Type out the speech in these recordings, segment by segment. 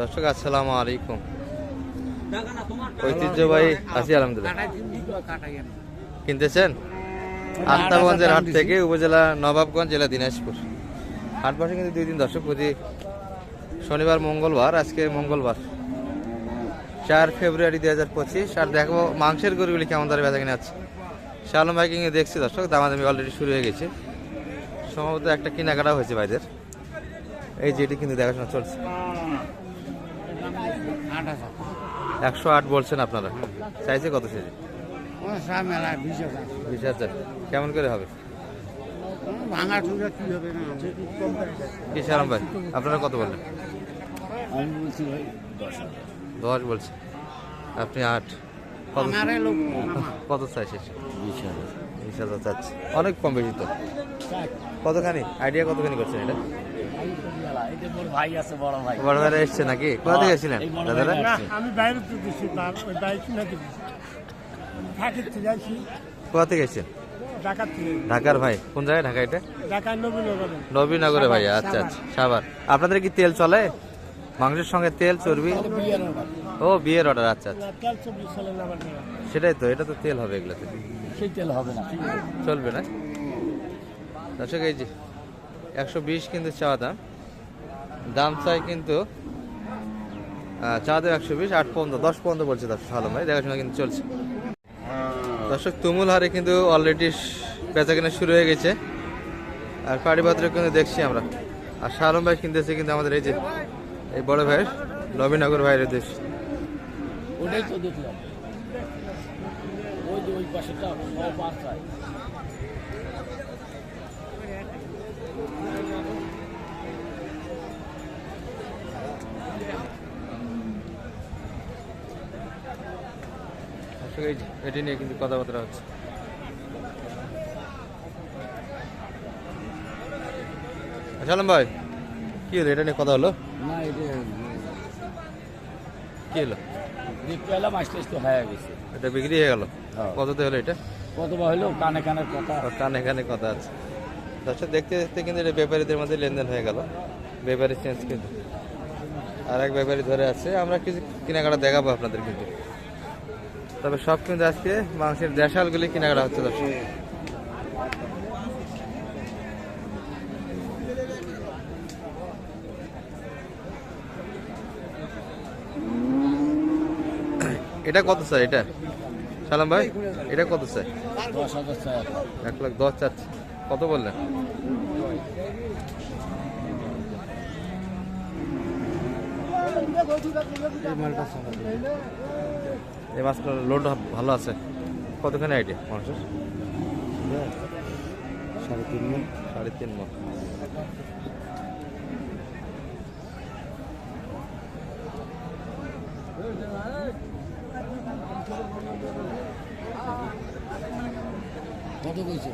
দর্শক আসসালামু আলাইকুম। ঐতিহ্যবাহী আছি আলহামদুলিল্লাহ। কিনতেছেন? আত্মাগঞ্জের হাট থেকে উপজেলা নবাবগঞ্জ জেলা দিনাজপুর। হাট বসে কিন্তু দুই দিন দর্শক প্রতি শনিবার মঙ্গলবার আজকে মঙ্গলবার। চার ফেব্রুয়ারি দুই হাজার পঁচিশ আর দেখব মাংসের গরুগুলি কেমন দরে বেচা কিনে আছে শালম বাইকিং এ দেখছি দর্শক দামাদামি অলরেডি শুরু হয়ে গেছে। সম্ভবত একটা কেনাকাটা হয়েছে ভাইদের। এই যেটি কিন্তু দেখাশোনা চলছে। একশো আট বলছেন আপনারা। চাইছে কত মেলা বিশ হাজার। কেমন করে হবে? ভাঙা টুকরা কি হবে না কি শালম ভাই? আপনারা কত বললেন? আমি বলছি ভাই দশ বলছে আপনি আট। কত? আমারে লোক কত চাইছে বিশ হাজার। বিশ হাজার চাচ্ছে। অনেক কম বেশি তো। কতখানি? আইডিয়া কতখানি করছেন এটা? বড় ভাইরা এসছে নাকি? কোথা থেকে এসেছিলেন? দাদারা? আমি বাইরে দিচ্ছি ঢাকার কোথা থেকে এসেছেন? ঢাকার ভাই। কোন জায়গায় ঢাকা এটা? নবীনগরে। নবীনগরে ভাই আচ্ছা আচ্ছা সাবার আপনাদের কি তেল চলে? মাংসের সঙ্গে তেল চর্বি? ও বিয়ের অর্ডার আচ্ছা আচ্ছা। সেটাই তো এটা তো তেল হবে এগুলোতে। সেই তেল হবে না। চলবে না? দর্শক এই যে একশো বিশ কিন্তু চাওয়া দাম। দাম চাই কিন্তু দাম একশো বিশ, আট পনেরো দশ পনেরো বলছে দর্শক ভালো ভাই দেখাশোনা কিন্তু চলছে। দর্শক, তুমুল হারে কিন্তু অলরেডি বেচা কেনা শুরু হয়ে গেছে। আর পাড়িপাত্র কিন্তু দেখছি আমরা। আর শালম ভাই কিনতেছে কিন্তু আমাদের এই যে, এই বড় ভাইয়ের, নবীনগর ভাইয়ের দেশ ওটাই তো দেখলাম। যে এটি নিয়ে কিন্তু কথাবার্তা হচ্ছে। শালম ভাই কি হলো? এটা নিয়ে কথা হলো? না এটা কি হলো? দেখতে আস্তে আস্তে হয়ে গেছে। এটা বিক্রি হয়ে গেল? হ্যাঁ। কততে হলো এটা? কত হলো? কানে কানে কথা আর কান কথা আছে। দর্শক দেখতে দেখতে কিন্তু এটা ব্যাপারীদের মধ্যে লেনদেন হয়ে গেল। ব্যাপারী চেঞ্জ কিন্তু। আর এক ব্যাপারী ধরে আছে। আমরা কিছু কেনাকাটা দেখাবো আপনাদের কিন্তু। তবে সব কিন্তু আজকে মাংসের দেশালগুলি কেনাকাটা হচ্ছে, দর্শক। এটা কত স্যার এটা? সালাম ভাই, এটা কত চাই এক লাখ দশ চাচ্ছে। কত বললেন? মাছটার লোড ভালো আছে। কতখানি আইডিয়া মানুষের? সাড়ে তিন মণ। সাড়ে তিন মন কত কইছে?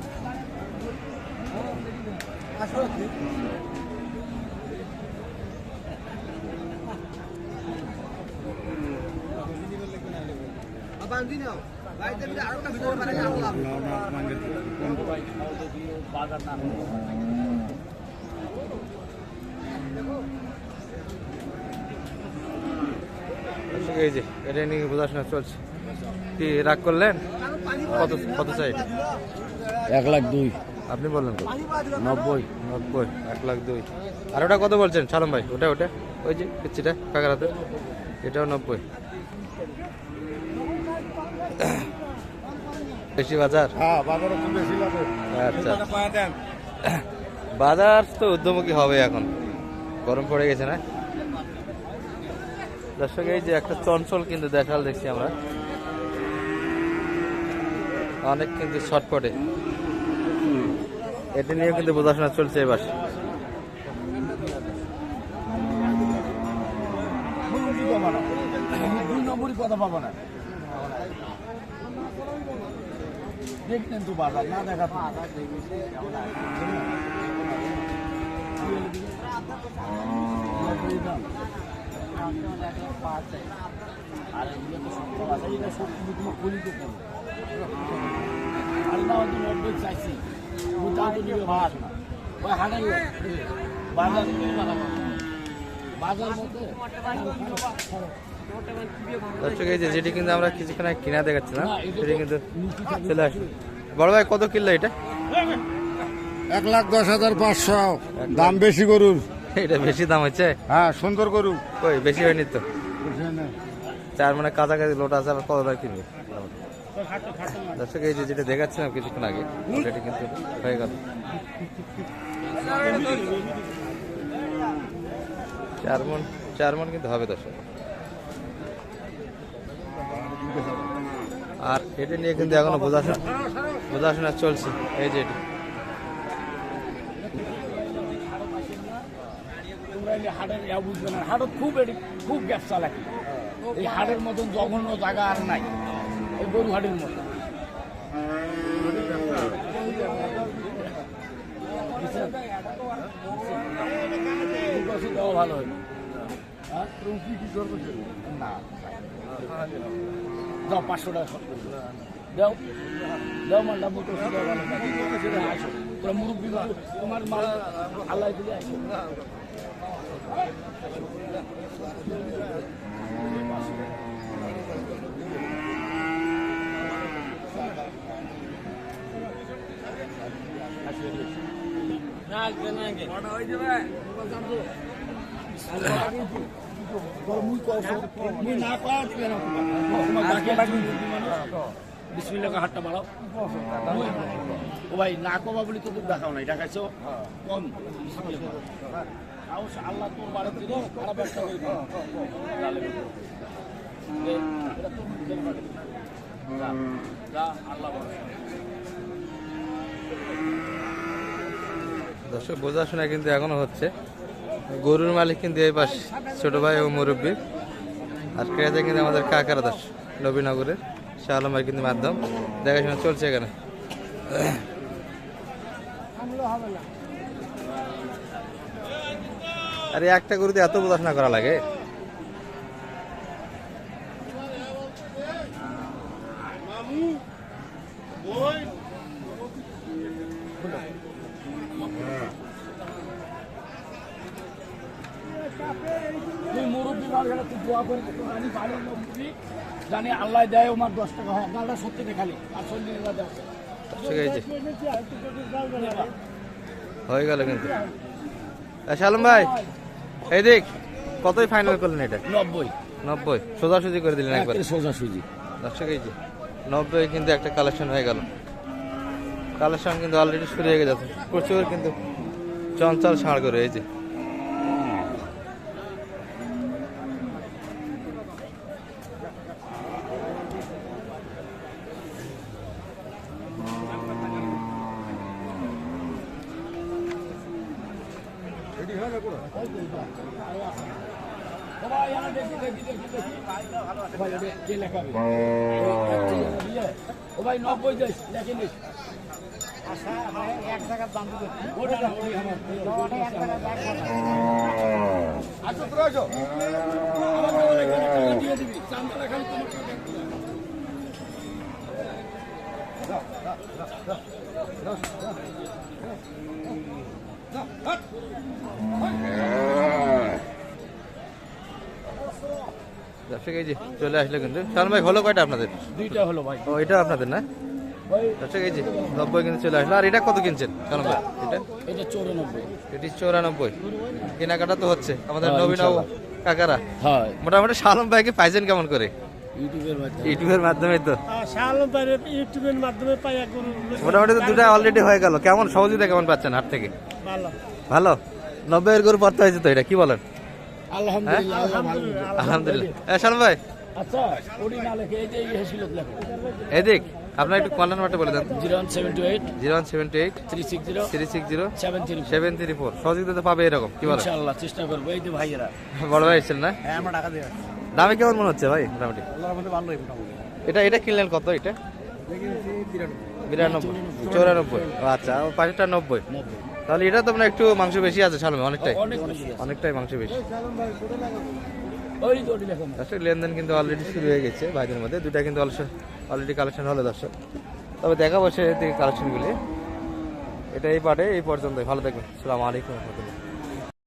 এই যে এটা নিয়ে বোঝাশোনা চলছে। কি রাগ করলেন? কত কত চাই? এক লাখ দুই। আপনি বললেন নব্বই। নব্বই এক লাখ দুই। আর ওটা কত বলছেন? সালম ভাই ওটা ওটা? ওই যে পিচ্ছিটা কাকারাতে এটাও নব্বই। বেশি বাজার? হ্যাঁ তো আচ্ছা। বাজার তো উদ্যমুখী হবে এখন। গরম পড়ে গেছে না? দর্শক এই যে একটা চঞ্চল কিন্তু দেখাল দেখছি আমরা। অনেক কিন্তু শর্টকটে এটা নিয়ে কিন্তু বোঝাশোনা চলছে এবার। দুই নম্বরই কথা পাবো না। দেখতেন তো বাজার না দেখা চাইছি ওটাও তো। নিবে ভাত না বাজার বাজার মধ্যে দর্শক এই যে যেটি কিন্তু আমরা কিছুক্ষণ আগে কিনা দেখাচ্ছিলাম সেটি কিন্তু চলে আসবে বড় ভাই কত কিনলো এটা? এক লাখ দশ হাজার পাঁচশো। দাম বেশি গরুর। এটা বেশি দাম হচ্ছে? হ্যাঁ সুন্দর গরু। কই বেশি হয়নি তো? চার মানে কাছাকাছি লোট আছে আবার কত দাম কিনবে? দর্শক এই যে যেটা দেখাচ্ছিলাম কিছুক্ষণ আগে সেটি কিন্তু হয়ে গেল। চার মন চার মন কিন্তু হবে দর্শক। আর এটা নিয়ে কিন্তু এখনও বোঝাশোনা বোঝাশোনা চলছে। এই যে হাটের ইয়া হাটত খুব এটি- খুব গ্যাস চালাকি এই হাটের মতন জঘন্য জায়গা আর নাই। এই গরু হাটের মতো ভালো হ্যাঁ? না। দাও পাঁচশো টাকা শর্ট করে দাও। দাও মালটা থাকে আসো তোরা মুরব্বী তোমার মাল আল্লাহ দিলে আসো বিসমিল্লাহ হাতটা বাড়াও। ও ভাই, না কবা বলি তো দেখাও নাই, দেখাইছো? কম। আল্লাহ তোর বাড়ি দিলে, খারাপ একটা। দর্শক বোঝাশোনা কিন্তু এখনও হচ্ছে। গরুর মালিক কিন্তু এই পাশ ছোট ভাই ও মুরব্বী। আর ক্রেতা কিন্তু আমাদের কাকারা দাস নবীনগরের শাহ কিন্তু মাধ্যম। দেখাশোনা চলছে এখানে। আরে একটা গরুতে এত বোঝাশোনা করা লাগে? তুই মুরব্বী মার গেলে তুই দোয়া করে আমি বাড়ির মুরব্বী জানি আল্লাহ দেয় আমার দশ টাকা। হয় গালটা সত্যি দেখালি আর চল্লিশ ঠিক আছে। হয়ে গেল কিন্তু। শালম ভাই এই দেখ কতই ফাইনাল করলেন এটা? নব্বই। নব্বই সোজাসুজি করে দিলেন একবার। একের সোজা সুজি দর্শক এই যে নব্বই কিন্তু একটা কালেকশন হয়ে গেল। কালেকশন কিন্তু অলরেডি শুরু হয়ে গেছে। প্রচুর কিন্তু চঞ্চল ছাড় করে এই যে। দেখি দেখি দেখি দেখি ভাই এটা কে লেখাবে ও ভাই নব্বই দেশ লেখে নিস ওটা না, ওটাই আমার। আসো, তোরা আসো। আমার দোকানে কোনো টাকা দিয়ে দিবি। চান্দা খালি তোমার। দর্শক এই যে চলে আসলো কিন্তু। শালম ভাই হলো কয়টা আপনাদের? দুইটা হলো ভাই। ও এটা আপনাদের না? দর্শক এই যে নব্বই কিন্তু চলে আসলো। আর এটা কত কিনছেন শালম ভাই? এটা? এটা চৌরানব্বই। এটি চৌরানব্বই। কেনাকাটা তো হচ্ছে আমাদের হ্যাঁ, নবীন কাকারা। হয়। মোটামুটি শালম ভাইকে পাইছেন কেমন করে? ইউটিউবের মাধ্যমে। তো। ইউটিউবের মাধ্যমে গরু মোটামুটি তো দুটা অলরেডি হয়ে গেল। কেমন সহযোগিতা কেমন পাচ্ছেন হাট থেকে? ভালো। নব্বইয়ের গরু পড়তে হয়েছে তো এটা কি বলেন? আলহামদুলিল্লাহ হ্যাঁ? শালম ভাই। আচ্ছা এদিক আপনার একটু কল্যাণ মাঠে বলে দেন। Zero one eight. Zero one eight. Three six zero. Three six zero. Seven three seven three four. সহযোগিতা তো পাবে এরকম কি বলেন? ইনশাআল্লাহ চেষ্টা করব। এই যে ভাইয়েরা। বড় ভাই এসেছেন না? হ্যাঁ আমরা টাকা দিয়ে দামে কেমন মনে হচ্ছে ভাই মোটামুটি? ভালোই মোটামুটি। এটা এটা কিনলেন কত এটা? বিরানব্বই। চৌরানব্বই। আচ্ছা নব্বই। নব্বই। তাহলে এটা তো একটু মাংস বেশি আছে শালমে অনেকটাই। অনেকটাই মাংস বেশি। দর্শক লেনদেন কিন্তু অলরেডি শুরু হয়ে গেছে ভাইদের মধ্যে। দুটা কিন্তু অলরেডি কালেকশন হলো দর্শক। তবে দেখা বসে কালেকশনগুলি এটা এই পার্টে এই পর্যন্তই। ভালো থাকবেন। সালাম আলাইকুম রহমতুল্লাহ।